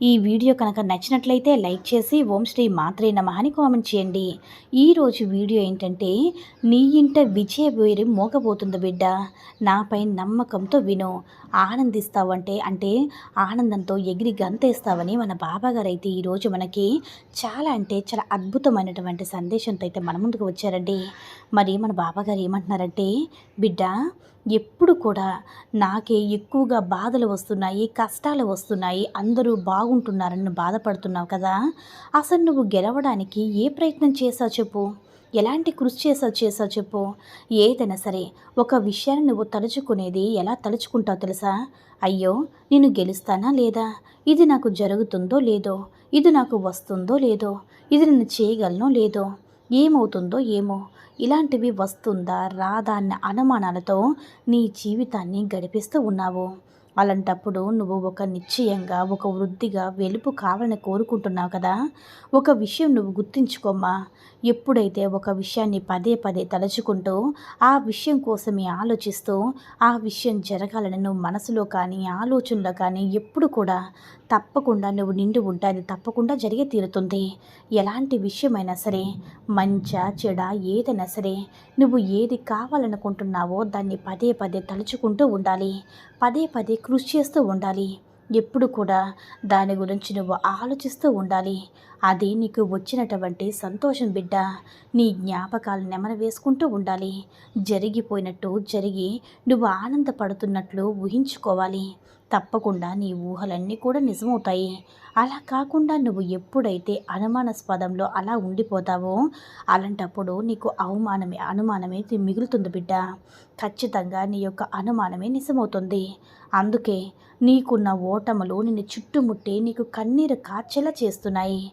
ఈ వీడియో కనుక నచ్చినట్లయితే లైక్ చేసి ఓం శ్రీ మాత్రే నమ అని కామెంట్ చేయండి. ఈరోజు వీడియో ఏంటంటే నీ ఇంట విజయ వేరి మోగబోతుంది బిడ్డ. నాపై నమ్మకంతో విను. ఆనందిస్తావంటే అంటే ఆనందంతో ఎగిరి గంతేస్తావని మన బాబాగారు అయితే ఈరోజు మనకి చాలా అంటే చాలా అద్భుతమైనటువంటి సందేశంతో అయితే మన ముందుకు వచ్చారండి. మరి మన బాబాగారు ఏమంటున్నారంటే బిడ్డ ఎప్పుడు కూడా నాకే ఎక్కువగా బాధలు వస్తున్నాయి కష్టాలు వస్తున్నాయి. అందరూ బాగుంటున్నారని బాధపడుతున్నావు కదా? అసలు నువ్వు గెలవడానికి ఏ ప్రయత్నం చేసావు చెప్పు? ఎలాంటి కృషి చేసావు చేసావు చెప్పు? ఏదైనా సరే ఒక విషయాన్ని నువ్వు తలుచుకునేది ఎలా తలుచుకుంటావు తెలుసా? అయ్యో నేను గెలుస్తానా లేదా? ఇది నాకు జరుగుతుందో లేదో? ఇది నాకు వస్తుందో లేదో? ఇది నేను చేయగలనో లేదో? ఏమవుతుందో ఏమో. ఇలాంటివి వస్తుందా రాదా అన్న అనుమానాలతో నీ జీవితాన్ని గడిపిస్తూ ఉన్నావు. అలాంటప్పుడు నువ్వు ఒక నిశ్చయంగా ఒక వృద్ధిగా వెలుపు కావాలని కోరుకుంటున్నావు కదా? ఒక విషయం నువ్వు గుర్తుంచుకోమ్మా. ఎప్పుడైతే ఒక విషయాన్ని పదే పదే తలుచుకుంటూ ఆ విషయం కోసమే ఆలోచిస్తూ ఆ విషయం జరగాలని నువ్వు మనసులో కానీ ఆలోచనలో కానీ ఎప్పుడు కూడా తప్పకుండా నువ్వు నిండి ఉంటే అది తప్పకుండా జరిగే తీరుతుంది. ఎలాంటి విషయమైనా సరే మంచా చెడ ఏదైనా సరే నువ్వు ఏది కావాలనుకుంటున్నావో దాన్ని పదే పదే తలుచుకుంటూ ఉండాలి. పదే పదే కృషి చేస్తూ ఉండాలి. ఎప్పుడు కూడా దాని గురించి నువ్వు ఆలోచిస్తూ ఉండాలి. అది నీకు వచ్చినటువంటి సంతోషం బిడ్డ. నీ జ్ఞాపకాలు నెమర వేసుకుంటూ ఉండాలి. జరిగిపోయినట్టు జరిగి నువ్వు ఆనందపడుతున్నట్లు ఊహించుకోవాలి. తప్పకుండా నీ ఊహలన్నీ కూడా నిజమవుతాయి. అలా కాకుండా నువ్వు ఎప్పుడైతే అనుమానాస్పదంలో అలా ఉండిపోతావో అలాంటప్పుడు నీకు అవమానమే అనుమానమే మిగులుతుంది బిడ్డ. ఖచ్చితంగా నీ యొక్క అనుమానమే నిజమవుతుంది. అందుకే నీకున్న ఓటములు నిన్ను చుట్టుముట్టి నీకు కన్నీరు కార్చేలా చేస్తున్నాయి.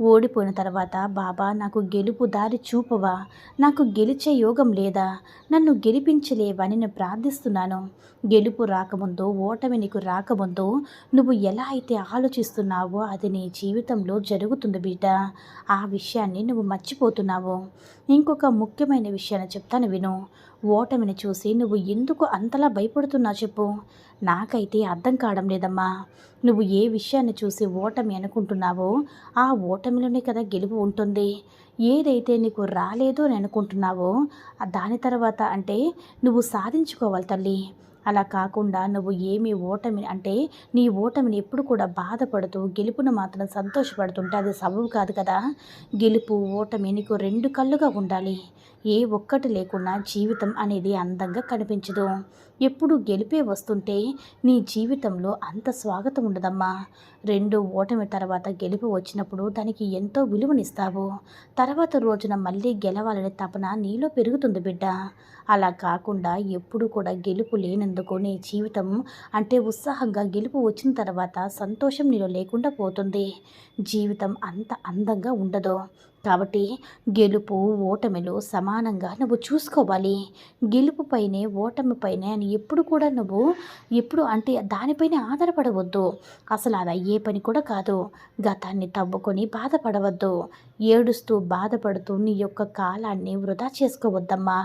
ఓడిపోయిన తర్వాత బాబా నాకు గెలుపు దారి చూపవా? నాకు గెలిచే యోగం లేదా? నన్ను గెలిపించలేవని నేను ప్రార్థిస్తున్నాను. గెలుపు రాకముందో ఓటమి నీకు రాకముందో నువ్వు ఎలా అయితే ఆలోచిస్తున్నావో అది నీ జీవితంలో జరుగుతుంది బిడ్డ. ఆ విషయాన్ని నువ్వు మర్చిపోతున్నావు. ఇంకొక ముఖ్యమైన విషయాన్ని చెప్తాను విను. ఓటమిని చూసి నువ్వు ఎందుకు అంతలా భయపడుతున్నావు చెప్పు. నాకైతే అర్థం కావడం లేదమ్మా. నువ్వు ఏ విషయాన్ని చూసి ఓటమి అనుకుంటున్నావో ఆ ఓటమిలోనే కదా గెలుపు ఉంటుంది. ఏదైతే నీకు రాలేదు అని అనుకుంటున్నావో దాని తర్వాత అంటే నువ్వు సాధించుకోవాలి తల్లి. అలా కాకుండా నువ్వు ఏమి ఓటమి అంటే నీ ఓటమిని ఎప్పుడు కూడా బాధపడుతూ గెలుపును మాత్రం సంతోషపడుతుంటే అది సబబు కాదు కదా. గెలుపు ఓటమి నీకు రెండు కళ్ళుగా ఉండాలి. ఏ ఒక్కటి లేకుండా జీవితం అనేది అందంగా కనిపించదు. ఎప్పుడు గెలిపే వస్తుంటే నీ జీవితంలో అంత స్వాగతం ఉండదమ్మా. రెండు ఓటమి తర్వాత గెలుపు వచ్చినప్పుడు దానికి ఎంతో విలువనిస్తావు. తర్వాత రోజున మళ్ళీ గెలవాలనే తపన నీలో పెరుగుతుంది బిడ్డ. అలా కాకుండా ఎప్పుడు కూడా గెలుపు లేనందుకు నీ జీవితం అంటే ఉత్సాహంగా గెలుపు వచ్చిన తర్వాత సంతోషం నీలో లేకుండా పోతుంది. జీవితం అంత అందంగా ఉండదు. కాబట్టి గెలుపు ఓటమిలు సమానంగా నువ్వు చూసుకోవాలి. గెలుపుపైనే ఓటమిపైనే అని ఎప్పుడు కూడా నువ్వు ఎప్పుడు అంటే దానిపైన ఆధారపడవద్దు. అసలు అది అయ్యే పని కూడా కాదు. గతాన్ని తవ్వుకొని బాధపడవద్దు. ఏడుస్తూ బాధపడుతూ నీ యొక్క కాలాన్ని వృధా చేసుకోవద్దమ్మా.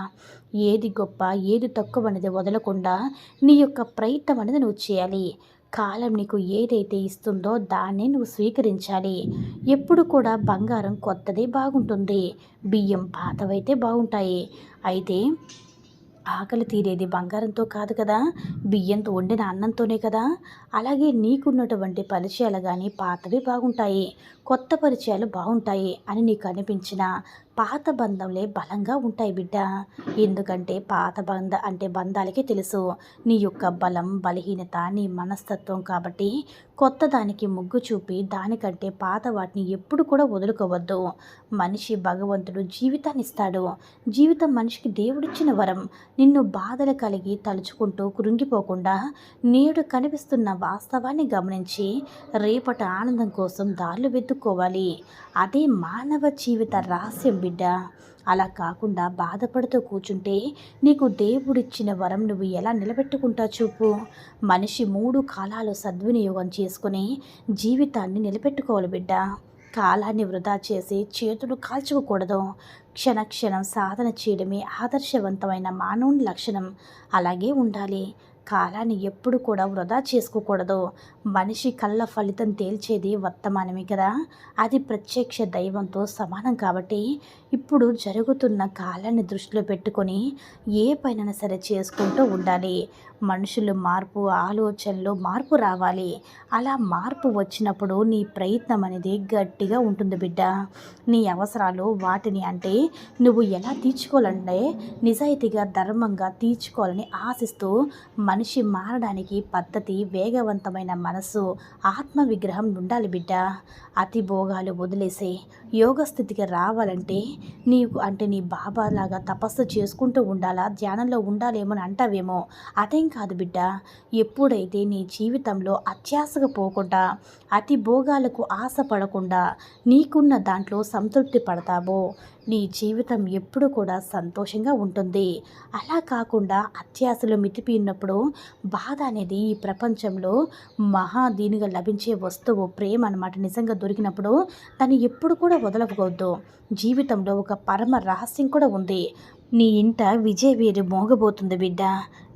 ఏది గొప్ప ఏది తక్కువ అనేది వదలకుండా నీ యొక్క ప్రయత్నం అనేది నువ్వు చేయాలి. కాలం నీకు ఏదైతే ఇస్తుందో దాన్ని నువ్వు స్వీకరించాలి. ఎప్పుడు కూడా బంగారం కొత్తదే బాగుంటుంది. బియ్యం పాతవైతే బాగుంటాయి. అయితే ఆకలి తీరేది బంగారంతో కాదు కదా. బియ్యంతో వండిన అన్నంతోనే కదా. అలాగే నీకున్నటువంటి పరిచయాలు కానీ పాతవి బాగుంటాయి. కొత్త పరిచయాలు బాగుంటాయి అని నీకు అనిపించిన పాత బంధంలే బలంగా ఉంటాయి బిడ్డ. ఎందుకంటే పాత బంధ అంటే బంధాలకి తెలుసు. నీ యొక్క బలం బలహీనత నీ మనస్తత్వం కాబట్టి కొత్త దానికి ముగ్గు చూపి దానికంటే పాత వాటిని ఎప్పుడు కూడా వదులుకోవద్దు. మనిషి భగవంతుడు జీవితాన్ని ఇస్తాడు. జీవితం మనిషికి దేవుడిచ్చిన వరం. నిన్ను బాధలు కలిగి తలుచుకుంటూ కృంగిపోకుండా నేడు కనిపిస్తున్న వాస్తవాన్ని గమనించి రేపటి ఆనందం కోసం దారులు వెతుక్కోవాలి. అదే మానవ జీవిత రహస్యం బిడ్డ. అలా కాకుండా బాధపడుతూ కూర్చుంటే నీకు దేవుడిచ్చిన వరం నువ్వు ఎలా నిలబెట్టుకుంటా చూపు? మనిషి మూడు కాలాలు సద్వినియోగం చేసుకుని జీవితాన్ని నిలబెట్టుకోవాలి బిడ్డ. కాలాన్ని వృధా చేసి చేతులు కాల్చుకోకూడదు. క్షణక్షణం సాధన చేయడమే ఆదర్శవంతమైన మానవుని లక్షణం. అలాగే ఉండాలి. కాలాన్ని ఎప్పుడు కూడా వృధా చేసుకోకూడదు. మనిషి కళ్ళ ఫలితం తేల్చేది వర్తమానమే కదా. అది ప్రత్యక్ష దైవంతో సమానం కాబట్టి ఇప్పుడు జరుగుతున్న కాలాన్ని దృష్టిలో పెట్టుకొని ఏ పైన సరే చేసుకుంటూ ఉండాలి. మనుషులు మార్పు ఆలోచనలో మార్పు రావాలి. అలా మార్పు వచ్చినప్పుడు నీ ప్రయత్నం అనేది గట్టిగా ఉంటుంది బిడ్డ. నీ అవసరాలు వాటిని అంటే నువ్వు ఎలా తీర్చుకోవాలంటే నిజాయితీగా ధర్మంగా తీర్చుకోవాలని ఆశిస్తూ మనిషి మారడానికి పద్ధతి వేగవంతమైన మనసు ఆత్మ విగ్రహం ఉండాలి బిడ్డ. అతి భోగాలు వదిలేసి యోగ స్థితికి రావాలంటే నీకు అంటే నీ బాబా లాగా తపస్సు చేసుకుంటూ ఉండాలా? ధ్యానంలో ఉండాలేమో అని అంటావేమో. అదేం కాదు బిడ్డ. ఎప్పుడైతే నీ జీవితంలో అత్యాశగా పోకుండా అతి భోగాలకు ఆశ పడకుండా నీకున్న దాంట్లో సంతృప్తి పడతావో నీ జీవితం ఎప్పుడు కూడా సంతోషంగా ఉంటుంది. అలా కాకుండా అత్యాశలు మితిపోయినప్పుడు బాధ అనేది ఈ ప్రపంచంలో మహా దీనిగా లభించే వస్తువు ప్రేమ అన్నమాట నిజంగా దొరికినప్పుడు దాన్ని ఎప్పుడు కూడా వదలకూడదు. జీవితంలో ఒక పరమ రహస్యం కూడా ఉంది. నీ ఇంట విజయ వీరు మోగబోతుంది బిడ్డ.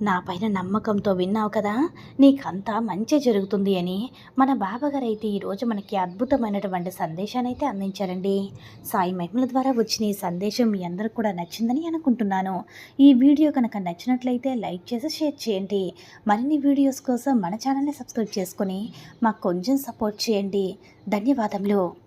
నా పైన నమ్మకంతో విన్నావు కదా? నీకంతా మంచి జరుగుతుంది అని. మన బాబాగారు అయితే ఈరోజు మనకి అద్భుతమైనటువంటి సందేశాన్ని అయితే అందించారండి. సాయి మహిమల ద్వారా వచ్చిన ఈ సందేశం మీ అందరికి కూడా నచ్చిందని అనుకుంటున్నాను. ఈ వీడియో కనుక నచ్చినట్లయితే లైక్ చేసి షేర్ చేయండి. మరిన్ని వీడియోస్ కోసం మన ఛానల్ని సబ్స్క్రైబ్ చేసుకొని మాకు కొంచెం సపోర్ట్ చేయండి. ధన్యవాదములు.